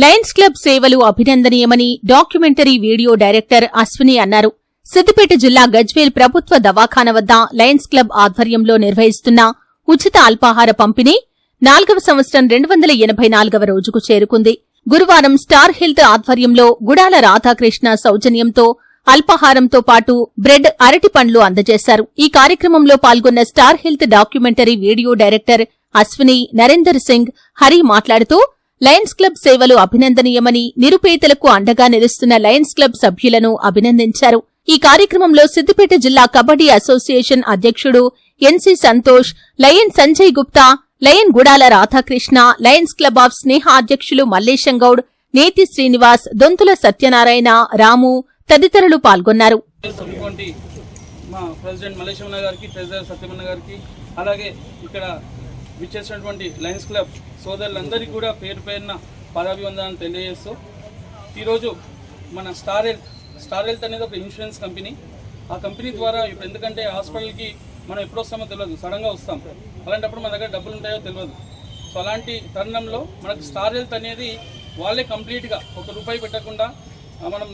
Lions club సేవలు అభినందనీయమని documentary video director Ashwini అన్నారు. సిద్దిపేట జిల్లా గజ్వేల్ ప్రభుత్వ దవాఖాన వద్ద లయన్స్ క్లబ్ ఆధ్వర్యంలో నిర్వహిస్తున్న ఉచిత అల్పాహార పంపిణీ నాల్గవ సంవత్సరం రెండు వందల ఎనభై నాలుగవ రోజుకు చేరుకుంది. గురువారం స్టార్ హెల్త్ ఆధ్వర్యంలో గుడాల రాధాకృష్ణ సౌజన్యంతో అల్పాహారంతో పాటు బ్రెడ్ అరటి పండ్లు అందజేశారు. ఈ కార్యక్రమంలో పాల్గొన్న Star Health documentary video director Ashwini Narender Singh Hari మాట్లాడుతూ లయన్స్ క్లబ్ సేవలు అభినందనీయమని నిరుపేదలకు అండగా నిలుస్తున్న లయన్స్ క్లబ్ సభ్యులను అభినందించారు. ఈ కార్యక్రమంలో సిద్దిపేట జిల్లా కబడ్డీ అసోసియేషన్ అధ్యక్షుడు NC Santosh Lion Sanjay Gupta Lion Gudala Radhakrishna Lions Club of Sneha అధ్యక్షులు మల్లేశం గౌడ్ నేతి శ్రీనివాస్ దొంతుల సత్యనారాయణ రాము తదితరులు పాల్గొన్నారు. మా ప్రెసిడెంట్ గారికి ట్రెజరర్ సత్యమన్న గారికి అలాగే ఇక్కడ విచ్చేసినటువంటి లయన్స్ క్లబ్ సోదరులందరికీ కూడా పేరు పేరున పదాభివందనాలు తెలియజేస్తూ ఈరోజు మన స్టార్ హెల్త్ స్టార్ హెల్త్ అనేది ఒక ఇన్సూరెన్స్ కంపెనీ. ఆ కంపెనీ ద్వారా ఇప్పుడు ఎందుకంటే హాస్పిటల్కి మనం ఎప్పుడు వస్తామో తెలియదు సడన్గా వస్తాం. అలాంటప్పుడు మన దగ్గర డబ్బులు ఉంటాయో తెలియదు. సో అలాంటి తరుణంలో మనకు స్టార్ హెల్త్ అనేది వాళ్ళే కంప్లీట్గా ఒక రూపాయి పెట్టకుండా మనం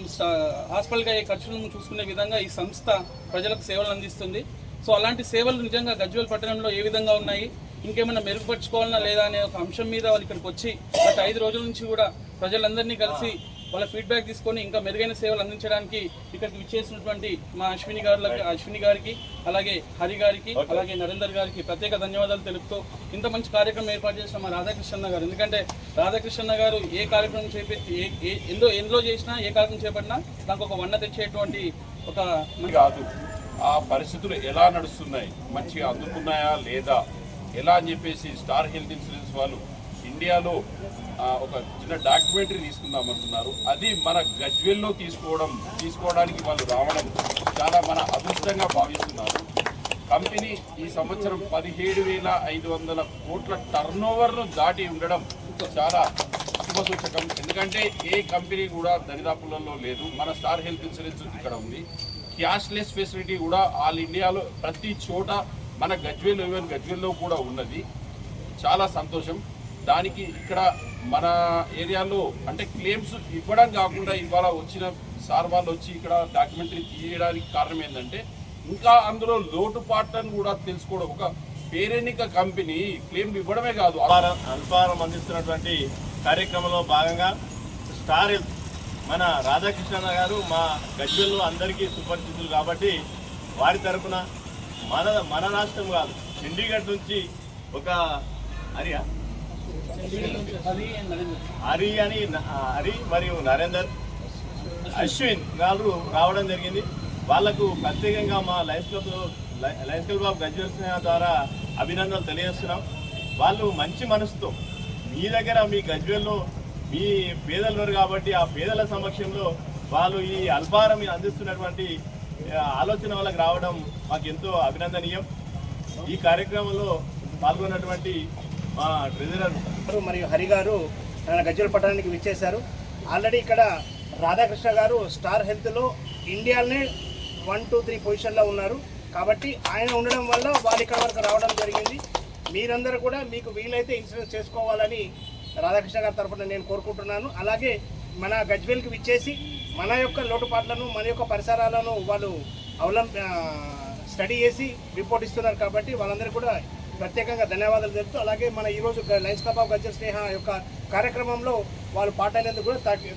హాస్పిటల్కి అయ్యే ఖర్చులను చూసుకునే విధంగా ఈ సంస్థ ప్రజలకు సేవలు అందిస్తుంది. సో అలాంటి సేవలు నిజంగా గజ్వేల్ పట్టణంలో ఏ విధంగా ఉన్నాయి? ఇంకేమైనా మెరుగుపరచుకోవాలన్నా లేదా అనే ఒక అంశం మీద వాళ్ళు ఇక్కడికి వచ్చి గత ఐదు రోజుల నుంచి కూడా ప్రజలందరినీ కలిసి వాళ్ళ ఫీడ్బ్యాక్ తీసుకొని ఇంకా మెరుగైన సేవలు అందించడానికి ఇక్కడికి విచ్చేసినటువంటి మా అశ్విని గారులకు అశ్విని గారికి అలాగే హరి గారికి అలాగే నరేందర్ గారికి ప్రత్యేక ధన్యవాదాలు తెలుపుతూ ఇంత మంచి కార్యక్రమం ఏర్పాటు చేసిన మా రాధాకృష్ణ గారు. ఎందుకంటే రాధాకృష్ణ గారు ఏ కార్యక్రమం చేపట్టి ఏ ఏ- ఎందో ఎందులో చేసినా ఏ కార్యక్రమం చేపట్టినా నాకు ఒక వన్న తెచ్చేటువంటి ఒక కాదు. ఆ పరిస్థితులు ఎలా నడుస్తున్నాయి? మంచిగా అందుకున్నాయా లేదా? ఎలా అని చెప్పేసి స్టార్ హెల్త్ ఇన్సూరెన్స్ వాళ్ళు ఇండియాలో ఒక చిన్న డాక్యుమెంటరీ తీసుకుందామంటున్నారు అది మన గజ్వెల్లో తీసుకోవడం తీసుకోవడానికి వాళ్ళు రావడం చాలా మన అదృష్టంగా భావిస్తున్నారు. కంపెనీ ఈ సంవత్సరం పదిహేడు వేల ఐదు వందల కోట్ల టర్న్ ఓవర్ను దాటి ఉండడం చాలా శుభసూచకం ఎందుకంటే ఏ కంపెనీ కూడా దరిదాపులలో లేదు. మన స్టార్ హెల్త్ ఇన్సూరెన్స్ ఇక్కడ ఉంది. క్యాష్లెస్ ఫెసిలిటీ కూడా ఆల్ ఇండియాలో ప్రతి చోట మన గజ్వేల్ ఈవెన్ గజ్వేల్లో కూడా ఉన్నది. చాలా సంతోషం. దానికి ఇక్కడ మన ఏరియాలో అంటే క్లెయిమ్స్ ఇవ్వడం కాకుండా ఇవాళ వచ్చిన సార్ వాళ్ళు వచ్చి ఇక్కడ డాక్యుమెంటరీ తీయడానికి కారణం ఏంటంటే ఇంకా అందులో లోటుపాట్లను కూడా తెలుసుకోవడం. ఒక పేరెన్నిక కంపెనీ క్లెయిమ్ ఇవ్వడమే కాదు. అల్పారం అందిస్తున్నటువంటి కార్యక్రమంలో భాగంగా స్టార్ హెల్త్ మన రాధాకృష్ణ గారు మా గజ్వెల్లో అందరికీ సుపరిచితులు కాబట్టి వారి తరఫున మన మన రాష్ట్రం కాదు. చండీగఢ్ నుంచి ఒక హరియా? హరి అని హరి మరియు నరేందర్ అశ్విన్ గారు రావడం జరిగింది. వాళ్ళకు ప్రత్యేకంగా మా Lions Club Lions Club of Gajwel ద్వారా అభినందనలు తెలియజేస్తున్నాం. వాళ్ళు మంచి మనసుతో మీ దగ్గర మీ గజ్వెల్లో మీ పేదలు కాబట్టి ఆ పేదల సమక్షంలో వాళ్ళు ఈ అల్పాహారం అందిస్తున్నటువంటి ఆలోచన వాళ్ళకి రావడం మాకు ఎంతో అభినందనీయం. ఈ కార్యక్రమంలో పాల్గొన్నటువంటి మా ట్రెజరర్ మరియు హరి గారు గజ్జల పట్టణానికి విచ్చేశారు. ఆల్రెడీ ఇక్కడ రాధాకృష్ణ గారు స్టార్ హెల్త్లో ఇండియాలోనే వన్ టూ త్రీ పొజిషన్లో ఉన్నారు. కాబట్టి ఆయన ఉండడం వల్ల వాళ్ళు ఇక్కడ వరకు రావడం జరిగింది. మీరందరూ కూడా మీకు వీలైతే ఇన్సూరెన్స్ చేసుకోవాలని రాధాకృష్ణ గారి తరఫున నేను కోరుకుంటున్నాను. అలాగే మన గజ్వేల్కి విచ్చేసి మన యొక్క లోటుపాట్లను మన యొక్క పరిసరాలను వాళ్ళు అవలంబ స్టడీ చేసి రిపోర్ట్ ఇస్తున్నారు కాబట్టి వాళ్ళందరూ కూడా ప్రత్యేకంగా ధన్యవాదాలు తెలుపుతూ అలాగే మన ఈరోజు Lions club of Gajjal Sneha యొక్క కార్యక్రమంలో వాళ్ళు పాటైనందుకు కూడా థ్యాంక్ యూ